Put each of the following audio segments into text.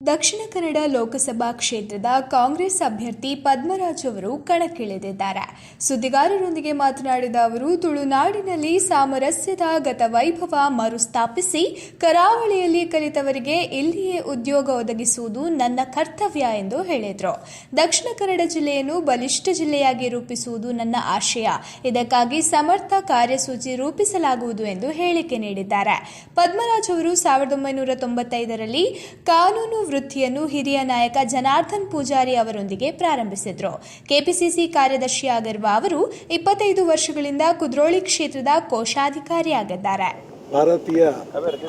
ದಕ್ಷಿಣ ಕನ್ನಡ ಲೋಕಸಭಾ ಕ್ಷೇತ್ರದ ಕಾಂಗ್ರೆಸ್ ಅಭ್ಯರ್ಥಿ ಪದ್ಮರಾಜ್ ಅವರು ಕಣಕ್ಕಿಳಿದಿದ್ದಾರೆ. ಸುದ್ದಿಗಾರರೊಂದಿಗೆ ಮಾತನಾಡಿದ ಅವರು, ತುಳುನಾಡಿನಲ್ಲಿ ಸಾಮರಸ್ಯದ ಗತವೈಭವ ಮರುಸ್ಥಾಪಿಸಿ ಕರಾವಳಿಯಲ್ಲಿ ಕಲಿತವರಿಗೆ ಇಲ್ಲಿಯೇ ಉದ್ಯೋಗ ಒದಗಿಸುವುದು ನನ್ನ ಕರ್ತವ್ಯ ಎಂದು ಹೇಳಿದರು. ದಕ್ಷಿಣ ಕನ್ನಡ ಜಿಲ್ಲೆಯನ್ನು ಬಲಿಷ್ಠ ಜಿಲ್ಲೆಯಾಗಿ ರೂಪಿಸುವುದು ನನ್ನ ಆಶಯ. ಇದಕ್ಕಾಗಿ ಸಮರ್ಥ ಕಾರ್ಯಸೂಚಿ ರೂಪಿಸಲಾಗುವುದು ಎಂದು ಹೇಳಿಕೆ ನೀಡಿದ್ದಾರೆ. ಪದ್ಮರಾಜ್ ಅವರು ಸಾವಿರದ ಒಂಬೈನೂರ ತೊಂಬತ್ತೈದರಲ್ಲಿ ಕಾನೂನು ವೃತ್ತಿಯನ್ನು ಹಿರಿಯ ನಾಯಕ ಜನಾರ್ದನ್ ಪೂಜಾರಿ ಅವರೊಂದಿಗೆ ಪ್ರಾರಂಭಿಸಿದ್ರು. ಕೆಪಿಸಿಸಿ ಕಾರ್ಯದರ್ಶಿಯಾಗಿರುವ ಅವರು ಇಪ್ಪತ್ತೈದು ವರ್ಷಗಳಿಂದ ಕುದ್ರೋಳಿ ಕ್ಷೇತ್ರದ ಕೋಶಾಧಿಕಾರಿಯಾಗಿದ್ದಾರೆ. ಭಾರತೀಯ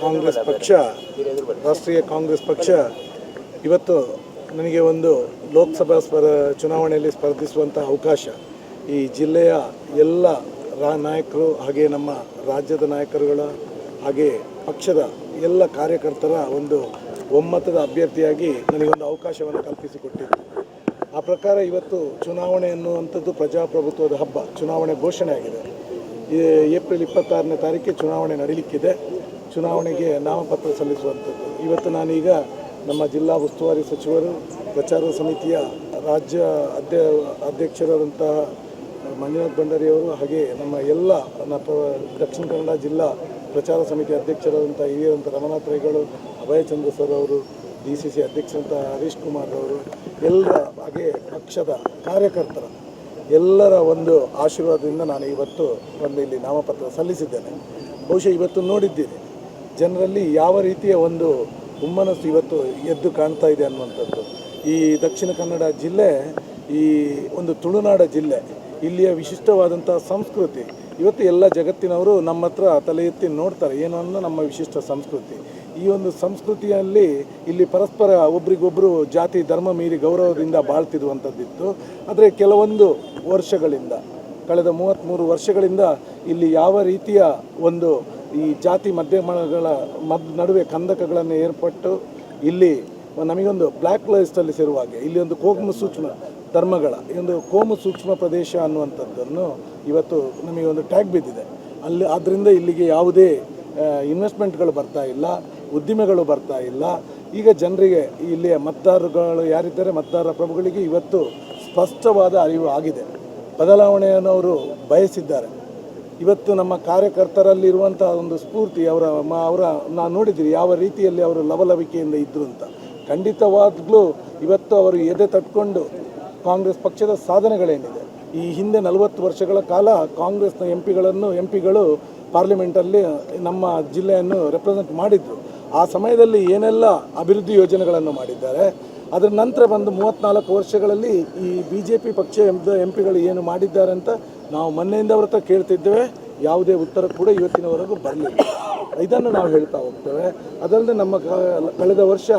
ಕಾಂಗ್ರೆಸ್ ಪಕ್ಷ, ರಾಷ್ಟ್ರೀಯ ಕಾಂಗ್ರೆಸ್ ಪಕ್ಷ ಇವತ್ತು ನನಗೆ ಒಂದು ಲೋಕಸಭಾ ಸ್ಪರ್, ಚುನಾವಣೆಯಲ್ಲಿ ಸ್ಪರ್ಧಿಸುವಂಥ ಅವಕಾಶ. ಈ ಜಿಲ್ಲೆಯ ಎಲ್ಲ ರಾ ನಾಯಕರು ಹಾಗೆ ನಮ್ಮ ರಾಜ್ಯದ ನಾಯಕರುಗಳ ಹಾಗೆ ಪಕ್ಷದ ಎಲ್ಲ ಕಾರ್ಯಕರ್ತರ ಒಂದು ಒಮ್ಮತದ ಅಭ್ಯರ್ಥಿಯಾಗಿ ನನಗೊಂದು ಅವಕಾಶವನ್ನು ಕಲ್ಪಿಸಿಕೊಟ್ಟಿತ್ತು ಆ ಪ್ರಕಾರ ಇವತ್ತು ಚುನಾವಣೆ ಅನ್ನುವಂಥದ್ದು ಪ್ರಜಾಪ್ರಭುತ್ವದ ಹಬ್ಬ, ಚುನಾವಣೆ ಘೋಷಣೆ ಆಗಿದೆ. ಏಪ್ರಿಲ್ ಇಪ್ಪತ್ತಾರನೇ ತಾರೀಕಿಗೆ ಚುನಾವಣೆ ನಡೀಲಿಕ್ಕಿದೆ. ಚುನಾವಣೆಗೆ ನಾಮಪತ್ರ ಸಲ್ಲಿಸುವಂಥದ್ದು. ಇವತ್ತು ನಾನೀಗ ನಮ್ಮ ಜಿಲ್ಲಾ ಉಸ್ತುವಾರಿ ಸಚಿವರು, ಪ್ರಚಾರ ಸಮಿತಿಯ ರಾಜ್ಯ ಅಧ್ಯ ಅಧ್ಯಕ್ಷರಾದಂತಹ ಮಂಜುನಾಥ್ ಭಂಡಾರಿಯವರು ಹಾಗೆ ನಮ್ಮ ಎಲ್ಲ ದಕ್ಷಿಣ ಕನ್ನಡ ಜಿಲ್ಲಾ ಪ್ರಚಾರ ಸಮಿತಿ ಅಧ್ಯಕ್ಷರಾದಂಥ ಹಿರಿಯರಂಥ ರಮನಾಥ್ ರೈಗಳು ಅಭಯಚಂದ್ರ ಸರ್ ಅವರು ಡಿ ಸಿ ಸಿ ಅಧ್ಯಕ್ಷರಂಥ ಹರೀಶ್ ಕುಮಾರ್ ಅವರು, ಎಲ್ಲರ ಹಾಗೆ ಪಕ್ಷದ ಕಾರ್ಯಕರ್ತರ ಎಲ್ಲರ ಒಂದು ಆಶೀರ್ವಾದದಿಂದ ನಾನು ಇವತ್ತು ಒಂದು ಇಲ್ಲಿ ನಾಮಪತ್ರ ಸಲ್ಲಿಸಿದ್ದೇನೆ. ಬಹುಶಃ ಇವತ್ತು ನೋಡಿದ್ದೀನಿ ಜನರಲ್ಲಿ ಯಾವ ರೀತಿಯ ಒಂದು ಹುಮ್ಮನಸ್ಸು ಇವತ್ತು ಎದ್ದು ಕಾಣ್ತಾ ಇದೆ ಅನ್ನುವಂಥದ್ದು. ಈ ದಕ್ಷಿಣ ಕನ್ನಡ ಜಿಲ್ಲೆ, ಈ ಒಂದು ತುಳುನಾಡ ಜಿಲ್ಲೆ, ಇಲ್ಲಿಯ ವಿಶಿಷ್ಟವಾದಂಥ ಸಂಸ್ಕೃತಿ ಇವತ್ತು ಎಲ್ಲ ಜಗತ್ತಿನವರು ನಮ್ಮ ಹತ್ರ ತಲೆ ಎತ್ತಿ ನೋಡ್ತಾರೆ, ಏನು ಅನ್ನೋ ನಮ್ಮ ವಿಶಿಷ್ಟ ಸಂಸ್ಕೃತಿ. ಈ ಒಂದು ಸಂಸ್ಕೃತಿಯಲ್ಲಿ ಇಲ್ಲಿ ಪರಸ್ಪರ ಒಬ್ರಿಗೊಬ್ಬರು ಜಾತಿ, ಧರ್ಮ ಮೀರಿ ಗೌರವದಿಂದ ಬಾಳ್ತಿರುವಂಥದ್ದಿತ್ತು. ಆದರೆ ಕೆಲವೊಂದು ವರ್ಷಗಳಿಂದ, ಕಳೆದ ಮೂವತ್ತ್ಮೂರು ವರ್ಷಗಳಿಂದ ಇಲ್ಲಿ ಯಾವ ರೀತಿಯ ಒಂದು ಈ ಜಾತಿ ಮಧ್ಯಮಗಳ ಮದ್, ನಡುವೆ ಕಂದಕಗಳನ್ನು ಏರ್ಪಟ್ಟು ಇಲ್ಲಿ ನಮಗೊಂದು ಬ್ಲ್ಯಾಕ್ ಲಿಸ್ಟಲ್ಲಿ ಸೇರುವ ಹಾಗೆ, ಇಲ್ಲಿ ಒಂದು ಕೋಗ್ಮ ಸೂಕ್ಷ್ಮ ಧರ್ಮಗಳ ಒಂದು ಕೋಮು ಸೂಕ್ಷ್ಮ ಪ್ರದೇಶ ಅನ್ನುವಂಥದ್ದನ್ನು ಇವತ್ತು ನಮಗೆ ಒಂದು ಟ್ಯಾಗ್ ಬಿದ್ದಿದೆ. ಅಲ್ಲಿ ಆದ್ದರಿಂದ ಇಲ್ಲಿಗೆ ಯಾವುದೇ ಇನ್ವೆಸ್ಟ್ಮೆಂಟ್ಗಳು ಬರ್ತಾ ಇಲ್ಲ, ಉದ್ದಿಮೆಗಳು ಬರ್ತಾ ಇಲ್ಲ. ಈಗ ಜನರಿಗೆ ಇಲ್ಲಿಯ ಮತದಾರರುಗಳು ಯಾರಿದ್ದಾರೆ ಮತದಾರ ಪ್ರಭುಗಳಿಗೆ ಇವತ್ತು ಸ್ಪಷ್ಟವಾದ ಅರಿವು ಆಗಿದೆ. ಬದಲಾವಣೆಯನ್ನು ಅವರು ಬಯಸಿದ್ದಾರೆ. ಇವತ್ತು ನಮ್ಮ ಕಾರ್ಯಕರ್ತರಲ್ಲಿರುವಂಥ ಒಂದು ಸ್ಫೂರ್ತಿ, ಅವರ ಅವರ, ನಾನು ನೋಡಿದ್ದೀರಿ, ಯಾವ ರೀತಿಯಲ್ಲಿ ಅವರು ಲವಲವಿಕೆಯಿಂದ ಇದ್ದರು ಅಂತ. ಖಂಡಿತವಾಗ್ಲೂ ಇವತ್ತು ಅವರು ಎದೆ ತಟ್ಕೊಂಡು ಕಾಂಗ್ರೆಸ್ ಪಕ್ಷದ ಸಾಧನೆಗಳೇನಿದೆ? ಈ ಹಿಂದೆ ನಲವತ್ತು ವರ್ಷಗಳ ಕಾಲ ಕಾಂಗ್ರೆಸ್ನ ಎಂ ಪಿಗಳನ್ನು ಎಂ ಪಿಗಳು ಪಾರ್ಲಿಮೆಂಟಲ್ಲಿ ನಮ್ಮ ಜಿಲ್ಲೆಯನ್ನು ರೆಪ್ರೆಸೆಂಟ್ ಮಾಡಿದ್ರು. ಆ ಸಮಯದಲ್ಲಿ ಏನೆಲ್ಲ ಅಭಿವೃದ್ಧಿ ಯೋಜನೆಗಳನ್ನು ಮಾಡಿದ್ದಾರೆ? ಅದರ ನಂತರ ಬಂದು ಮೂವತ್ತ್ನಾಲ್ಕು ವರ್ಷಗಳಲ್ಲಿ ಈ ಬಿ ಜೆ ಪಿ ಪಕ್ಷ ಎಂ ಪಿಗಳು ಏನು ಮಾಡಿದ್ದಾರೆ ಅಂತ ನಾವು ಮೊನ್ನೆಯಿಂದ ಅವ್ರ ಕೇಳ್ತಿದ್ದೇವೆ. ಯಾವುದೇ ಉತ್ತರ ಕೂಡ ಇವತ್ತಿನವರೆಗೂ ಬರಲಿಲ್ಲ. ಇದನ್ನು ನಾವು ಹೇಳ್ತಾ ಹೋಗ್ತೇವೆ. ಅದಲ್ಲದೆ ನಮ್ಮ ಕಳೆದ ವರ್ಷ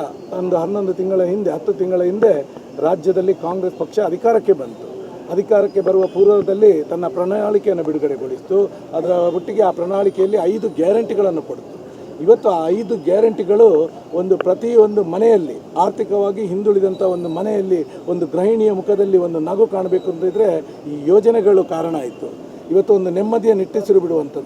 ಒಂದು ಹನ್ನೊಂದು ತಿಂಗಳ ಹಿಂದೆ, ಹತ್ತು ತಿಂಗಳ ಹಿಂದೆ ರಾಜ್ಯದಲ್ಲಿ ಕಾಂಗ್ರೆಸ್ ಪಕ್ಷ ಅಧಿಕಾರಕ್ಕೆ ಬಂತು. ಅಧಿಕಾರಕ್ಕೆ ಬರುವ ಪೂರ್ವದಲ್ಲಿ ತನ್ನ ಪ್ರಣಾಳಿಕೆಯನ್ನು ಬಿಡುಗಡೆಗೊಳಿಸಿತು. ಅದರ ಒಟ್ಟಿಗೆ ಆ ಪ್ರಣಾಳಿಕೆಯಲ್ಲಿ ಐದು ಗ್ಯಾರಂಟಿಗಳನ್ನು ಕೊಡ್ತು. ಇವತ್ತು ಆ ಐದು ಗ್ಯಾರಂಟಿಗಳು ಒಂದು ಪ್ರತಿಯೊಂದು ಮನೆಯಲ್ಲಿ, ಆರ್ಥಿಕವಾಗಿ ಹಿಂದುಳಿದಂಥ ಒಂದು ಮನೆಯಲ್ಲಿ, ಒಂದು ಗೃಹಿಣಿಯ ಮುಖದಲ್ಲಿ ಒಂದು ನಗು ಕಾಣಬೇಕು ಅಂತಿದ್ರೆ ಈ ಯೋಜನೆಗಳು ಕಾರಣ ಆಯಿತು. ಇವತ್ತು ಒಂದು ನೆಮ್ಮದಿಯ ನಿಟ್ಟಿಸಿರು ಬಿಡುವಂಥದ್ದು.